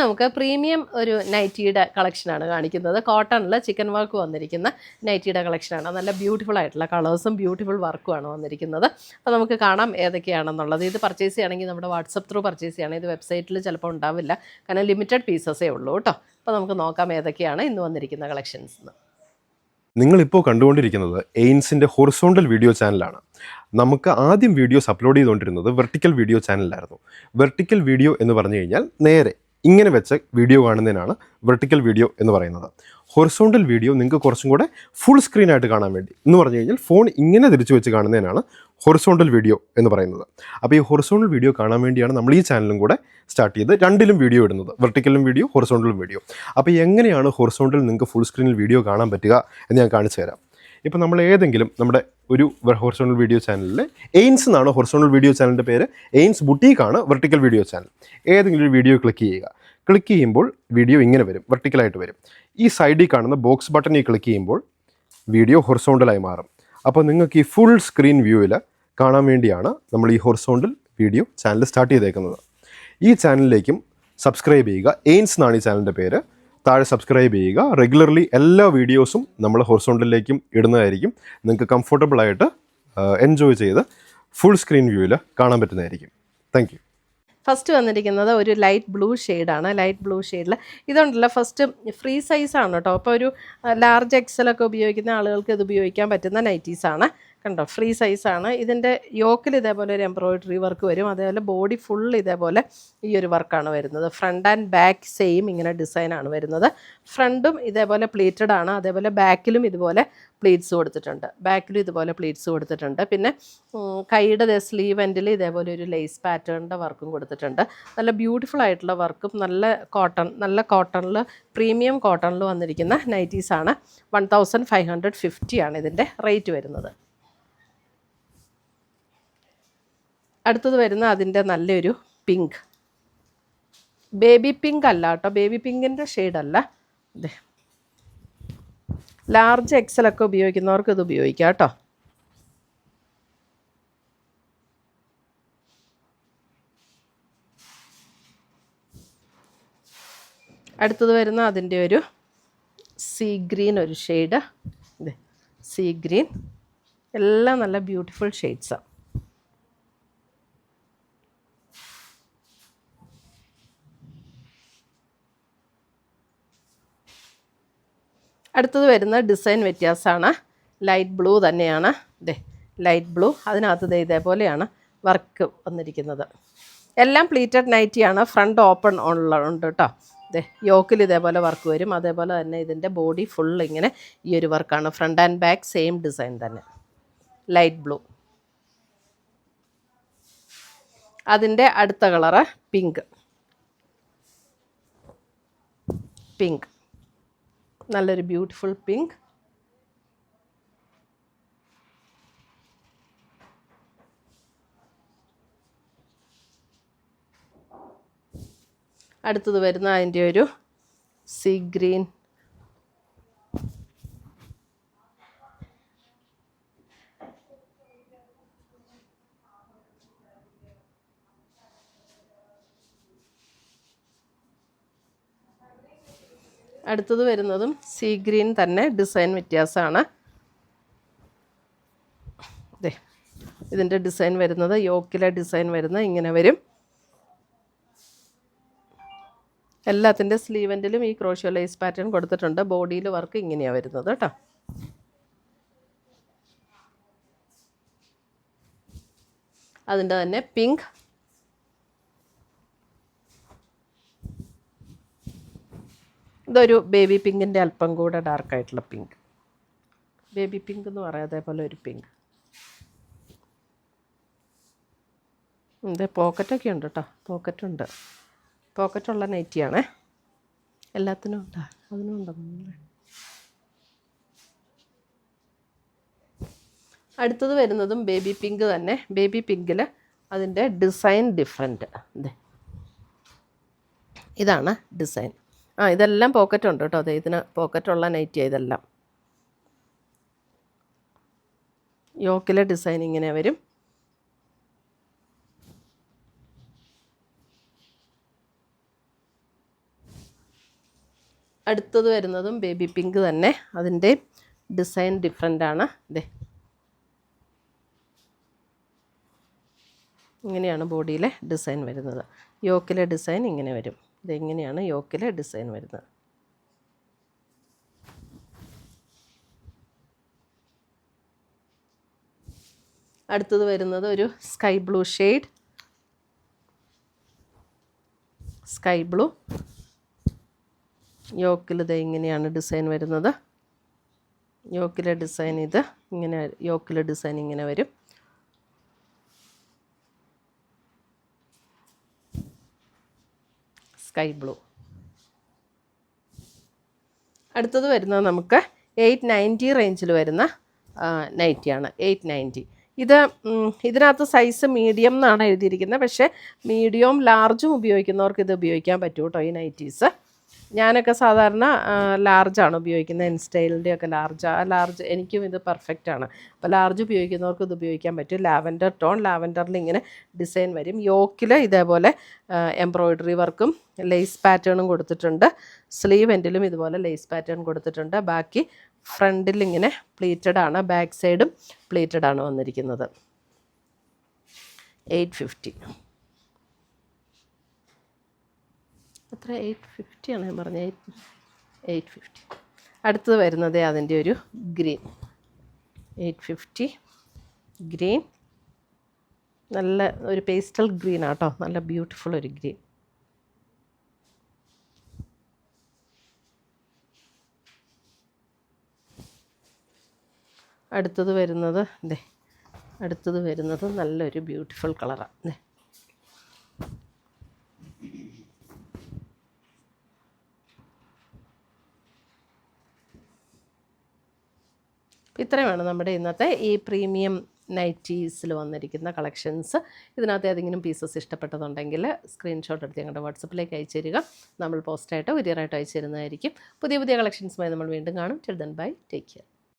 നമുക്ക് പ്രീമിയം ഒരു നൈറ്റിയുടെ കളക്ഷനാണ് കാണിക്കുന്നത്. കോട്ടണിൽ ചിക്കൻ വർക്ക് വന്നിരിക്കുന്ന നൈറ്റിയുടെ കളക്ഷനാണ്. നല്ല ബ്യൂട്ടിഫുൾ ആയിട്ടുള്ള കളേഴ്സും ബ്യൂട്ടിഫുൾ വർക്കുമാണ് വന്നിരിക്കുന്നത്. അപ്പോൾ നമുക്ക് കാണാം ഏതൊക്കെയാണെന്നുള്ളത്. ഇത് പർച്ചേസ് ചെയ്യണമെങ്കിൽ നമ്മുടെ വാട്സപ്പ് ത്രൂ പർച്ചേസ് ചെയ്യണം. ഇത് വെബ്സൈറ്റിൽ ചിലപ്പോൾ ഉണ്ടാവില്ല. കാരണം ലിമിറ്റഡ് പീസസേ ഉള്ളൂ കേട്ടോ അപ്പോൾ നമുക്ക് നോക്കാം ഏതൊക്കെയാണ് ഇന്ന് വന്നിരിക്കുന്ന കളക്ഷൻസ് എന്ന് നിങ്ങളിപ്പോൾ കണ്ടുകൊണ്ടിരിക്കുന്നത് എയിൻസിന്റെ ഹൊറിസോണ്ടൽ വീഡിയോ ചാനലാണ്. നമുക്ക് ആദ്യം വീഡിയോസ് അപ്ലോഡ് ചെയ്തുകൊണ്ടിരുന്നത് വെർട്ടിക്കൽ വീഡിയോ ചാനലിലായിരുന്നു വെർട്ടിക്കൽ വീഡിയോ എന്ന് പറഞ്ഞു കഴിഞ്ഞാൽ നേരെ ഇങ്ങനെ വെച്ച വീഡിയോ കാണുന്നതിനാണ് വെർട്ടിക്കൽ വീഡിയോ എന്ന് പറയുന്നത്. ഹൊറിസോണ്ടൽ വീഡിയോ നിങ്ങൾക്ക് കുറച്ചും കൂടെ ഫുൾ സ്ക്രീനായിട്ട് കാണാൻ വേണ്ടി. എന്ന് പറഞ്ഞു കഴിഞ്ഞാൽ ഫോൺ ഇങ്ങനെ തിരിച്ചു വെച്ച് കാണുന്നതിനാണ് ഹൊറിസോണ്ടൽ വീഡിയോ എന്ന് പറയുന്നത്. അപ്പോൾ ഈ ഹൊറിസോണ്ടൽ വീഡിയോ കാണാൻ വേണ്ടിയാണ് നമ്മൾ ഈ ചാനലും കൂടെ സ്റ്റാർട്ട് ചെയ്ത് രണ്ടിലും വീഡിയോ ഇടുന്നത്. വെർട്ടിക്കലും വീഡിയോ ഹൊറിസോണ്ടലും വീഡിയോ അപ്പോൾ എങ്ങനെയാണ് ഹൊറിസോണ്ടൽ നിങ്ങൾക്ക് ഫുൾ സ്ക്രീനിൽ വീഡിയോ കാണാൻ പറ്റുക എന്ന് ഞാൻ കാണിച്ചു തരാം. ഇപ്പോൾ നമ്മൾ ഏതെങ്കിലും നമ്മുടെ ഒരു ഹൊറിസോണൽ വീഡിയോ ചാനലിൽ എയിൻസ് എന്നാണ് ഹൊറിസോണൽ വീഡിയോ ചാനലിന്റെ പേര്? എയിൻസ് ബുട്ടീക്കാണ് വെർട്ടിക്കൽ വീഡിയോ ചാനൽ ഏതെങ്കിലും ഒരു വീഡിയോ ക്ലിക്ക് ചെയ്യുക. ക്ലിക്ക് ചെയ്യുമ്പോൾ വീഡിയോ ഇങ്ങനെ വരും വെർട്ടിക്കലായിട്ട് വരും. ഈ സൈഡിൽ കാണുന്ന ബോക്സ് ബട്ടണിൽ ക്ലിക്ക് ചെയ്യുമ്പോൾ വീഡിയോ ഹൊറിസോണ്ടലായി മാറും. അപ്പോൾ നിങ്ങൾക്ക് ഈ ഫുൾ സ്ക്രീൻ വ്യൂവിൽ കാണാൻ വേണ്ടിയാണ് നമ്മൾ ഈ ഹൊറിസോണ്ടൽ വീഡിയോ ചാനൽ സ്റ്റാർട്ട് ചെയ്തേക്കുന്നത്. ഈ ചാനലിലേക്കും സബ്സ്ക്രൈബ് ചെയ്യുക. എയിൻസ് എന്നാണ് ഈ ചാനലിന്റെ പേര്. താഴെ സബ്സ്ക്രൈബ് ചെയ്യുക. റെഗുലർലി എല്ലാ വീഡിയോസും നമ്മൾ ഹൊറിസോണ്ടലിലേക്കും ഇടുന്നതായിരിക്കും. നിങ്ങൾക്ക് കംഫർട്ടബിൾ ആയിട്ട് എൻജോയ് ചെയ്ത് ഫുൾ സ്ക്രീൻ വ്യൂവിൽ കാണാൻ പറ്റുന്നതായിരിക്കും. താങ്ക് ഫസ്റ്റ് വന്നിരിക്കുന്നത് ഒരു ലൈറ്റ് ബ്ലൂ ഷെയ്ഡാണ് ലൈറ്റ് ബ്ലൂ ഷെയ്ഡിൽ ഇതുണ്ടല്ലോ. ഫസ്റ്റ് ഫ്രീ സൈസാണ് കേട്ടോ അപ്പോൾ ഒരു ലാർജ് എക്സലൊക്കെ ഉപയോഗിക്കുന്ന ആളുകൾക്ക് ഇത് ഉപയോഗിക്കാൻ പറ്റുന്ന നൈറ്റീസാണ് കണ്ടോ? ഫ്രീ സൈസാണ് ഇതിന്റെ യോക്കിൽ ഇതേപോലെ ഒരു എംബ്രോയിഡറി വർക്ക് വരും. അതേപോലെ ബോഡി ഫുൾ ഇതേപോലെ ഈ ഒരു വർക്കാണ് വരുന്നത്. ഫ്രണ്ട് ആൻഡ് ബാക്ക് സെയിം ഇങ്ങനെ ഡിസൈനാണ് വരുന്നത്. ഫ്രണ്ടും ഇതേപോലെ പ്ലീറ്റഡ് ആണ്. അതേപോലെ ബാക്കിലും ഇതുപോലെ പ്ലീറ്റ്സ് കൊടുത്തിട്ടുണ്ട്. ബാക്കിലും ഇതുപോലെ പ്ലീറ്റ്സ് കൊടുത്തിട്ടുണ്ട്. പിന്നെ കൈയുടെ സ്ലീവ് എൻഡിൽ ഇതേപോലെ ഒരു ലേസ് പാറ്റേണിന്റെ വർക്കും കൊടുത്തിട്ടുണ്ട്. നല്ല ബ്യൂട്ടിഫുൾ ആയിട്ടുള്ള വർക്കും നല്ല കോട്ടൺ നല്ല കോട്ടണിൽ പ്രീമിയം കോട്ടണിൽ വന്നിരിക്കുന്ന നൈറ്റീസാണ് വൺ തൗസൻഡ് ഫൈവ് ഹൺഡ്രഡ് ഫിഫ്റ്റിയാണ് ഇതിന്റെ റേറ്റ് വരുന്നത്. അടുത്തത് വരുന്ന അതിന്റെ നല്ലൊരു പിങ്ക് ബേബി പിങ്ക് അല്ല കേട്ടോ. ബേബി പിങ്കിന്റെ ഷെയ്ഡല്ല അതെ ലാർജ് എക്സലൊക്കെ ഉപയോഗിക്കുന്നവർക്ക് ഇത് ഉപയോഗിക്കാം കേട്ടോ. അടുത്തത് വരുന്ന അതിന്റെ ഒരു സീ ഗ്രീൻ ഒരു ഷെയ്ഡ് സീ ഗ്രീൻ എല്ലാം നല്ല ബ്യൂട്ടിഫുൾ ഷെയ്ഡ്സാണ് അടുത്തത് വരുന്ന ഡിസൈൻ വ്യത്യാസമാണ്. ലൈറ്റ് ബ്ലൂ തന്നെയാണ്. ഇതേ ലൈറ്റ് ബ്ലൂ അതിനകത്ത് ദേ ഇതേപോലെയാണ് വർക്ക് വന്നിരിക്കുന്നത്. എല്ലാം പ്ലീറ്റഡ് നൈറ്റിയാണ് ഫ്രണ്ട് ഓപ്പൺ ഉണ്ട് കേട്ടോ ഇതേ യോക്കിൽ ഇതേപോലെ വർക്ക് വരും. അതേപോലെ തന്നെ ഇതിന്റെ ബോഡി ഫുൾ ഇങ്ങനെ ഈ ഒരു വർക്കാണ് front and back same design തന്നെ. ലൈറ്റ് ബ്ലൂ അതിന്റെ അടുത്ത കളറ് പിങ്ക് പിങ്ക് നല്ലൊരു ബ്യൂട്ടിഫുൾ പിങ്ക്. അടുത്തത് വരുന്ന അതിന്റെ ഒരു സീ ഗ്രീൻ. അടുത്തത് വരുന്നതും സീ ഗ്രീൻ തന്നെ ഡിസൈൻ വ്യത്യാസമാണ്. അതെ ഇതിന്റെ ഡിസൈൻ വരുന്നത് യോക്കിലെ ഡിസൈൻ വരുന്നത് ഇങ്ങനെ വരും. എല്ലാത്തിന്റെ സ്ലീവന്റിലും ഈ ക്രോഷ്യോ ലൈസ് പാറ്റേൺ കൊടുത്തിട്ടുണ്ട്. ബോഡിയിൽ വർക്ക് ഇങ്ങനെയാണ് വരുന്നത് കേട്ടോ. അതിന്റെ തന്നെ പിങ്ക് ഇതൊരു ബേബി പിങ്കിന്റെ അല്പം കൂടെ ഡാർക്കായിട്ടുള്ള പിങ്ക് ബേബി പിങ്ക് എന്ന് പറയാം അതേപോലെ ഒരു പിങ്ക് ഇത് പോക്കറ്റൊക്കെ ഉണ്ട് കേട്ടോ പോക്കറ്റുണ്ട് പോക്കറ്റുള്ള നൈറ്റിയാണേ എല്ലാത്തിനും ഉണ്ടാ. അതിനും ഉണ്ടോ? അടുത്തത് വരുന്നതും ബേബി പിങ്ക് തന്നെ. ബേബി പിങ്കിൽ അതിന്റെ ഡിസൈൻ ഡിഫറെന്റ് ഇതേ ഇതാണ് ഡിസൈൻ ആ ഇതെല്ലാം പോക്കറ്റ് ഉണ്ട് കേട്ടോ. അതെ ഇതിന് പോക്കറ്റുള്ള നൈറ്റിയാണ് ഇതെല്ലാം. യോക്കിലെ ഡിസൈൻ ഇങ്ങനെ വരും. അടുത്തത് വരുന്നതും ബേബി പിങ്ക് തന്നെ. അതിന്റെ ഡിസൈൻ ഡിഫറെന്റ് ആണ്. ഇതേ ഇങ്ങനെയാണ് ബോഡിയിലെ ഡിസൈൻ വരുന്നത്. യോക്കിലെ ഡിസൈൻ ഇങ്ങനെ വരും. ഇതെങ്ങനെയാണ് യോക്കിലെ ഡിസൈൻ വരുന്നത്? അടുത്തത് വരുന്നത് ഒരു sky blue shade. Sky blue. യോക്കിൽ ഇത് ഇങ്ങനെയാണ് ഡിസൈൻ വരുന്നത്. യോക്കിലെ ഡിസൈൻ ഇത് ഇങ്ങനെ യോക്കിലെ ഡിസൈൻ ഇങ്ങനെ വരും. Sky blue. അടുത്തത് വരുന്നത് നമുക്ക് എയ്റ്റ് നയന്റി റേഞ്ചിൽ വരുന്ന നൈറ്റിയാണ്. Eight ninety. ഇത് ഇതിനകത്ത് സൈസ് മീഡിയം എന്നാണ് എഴുതിയിരിക്കുന്നത്. പക്ഷേ മീഡിയവും ലാർജും ഉപയോഗിക്കുന്നവർക്ക് ഇത് ഉപയോഗിക്കാൻ പറ്റും കേട്ടോ ഈ നൈറ്റീസ്. ഞാനൊക്കെ സാധാരണ ലാർജാണ് ഉപയോഗിക്കുന്നത്. ഇൻസ്റ്റൈലിന്റെ ഒക്കെ ലാർജ് ആ ലാർജ് എനിക്കും ഇത് പെർഫെക്റ്റ് ആണ്. അപ്പോൾ ലാർജ് ഉപയോഗിക്കുന്നവർക്ക് ഇത് ഉപയോഗിക്കാൻ പറ്റും. ലാവൻഡർ ടോൺ ലാവൻഡറിൽ ഇങ്ങനെ ഡിസൈൻ വരും. യോക്കിൽ ഇതേപോലെ എംബ്രോയിഡറി വർക്കും ലേസ് പാറ്റേണും കൊടുത്തിട്ടുണ്ട്. സ്ലീവ് എൻഡിലും ഇതുപോലെ ലേസ് പാറ്റേൺ കൊടുത്തിട്ടുണ്ട്. ബാക്കി ഫ്രണ്ടിൽ ഇങ്ങനെ പ്ലീറ്റഡ് ആണ്. ബാക്ക് സൈഡും പ്ലീറ്റഡ് ആണ് വന്നിരിക്കുന്നത്. എയ്റ്റ് ഫിഫ്റ്റി എത്ര എയ്റ്റ് ഫിഫ്റ്റി ആണ് ഞാൻ പറഞ്ഞത് എയ്റ്റ് എയ്റ്റ് ഫിഫ്റ്റി അടുത്തത് വരുന്നത് അതിന്റെ ഒരു ഗ്രീൻ എയ്റ്റ് ഫിഫ്റ്റി ഗ്രീൻ നല്ല ഒരു പേസ്റ്റൽ ഗ്രീൻ ആട്ടോ. നല്ല ബ്യൂട്ടിഫുൾ ഒരു ഗ്രീൻ അടുത്തത് വരുന്നത് ദേ അടുത്തത് വരുന്നത് നല്ലൊരു ബ്യൂട്ടിഫുൾ കളറാണ് ഇത്രയുമാണ് നമ്മുടെ ഇന്നത്തെ ഈ പ്രീമിയം നൈറ്റീസിൽ വന്നിരിക്കുന്ന കളക്ഷൻസ്. ഇതിനകത്ത് ഏതെങ്കിലും പീസസ് ഇഷ്ടപ്പെട്ടതുണ്ടെങ്കിൽ സ്ക്രീൻഷോട്ട് എടുത്ത് ഞങ്ങളുടെ വാട്സപ്പിലേക്ക് അയച്ചു തരിക നമ്മൾ പോസ്റ്റായിട്ടോ കൊറിയറായിട്ടോ അയച്ചു തരുന്നതായിരിക്കും പുതിയ പുതിയ കളക്ഷൻസുമായി നമ്മൾ വീണ്ടും കാണും. ചെറുതൻ ബൈ ടേക്ക് കെയർ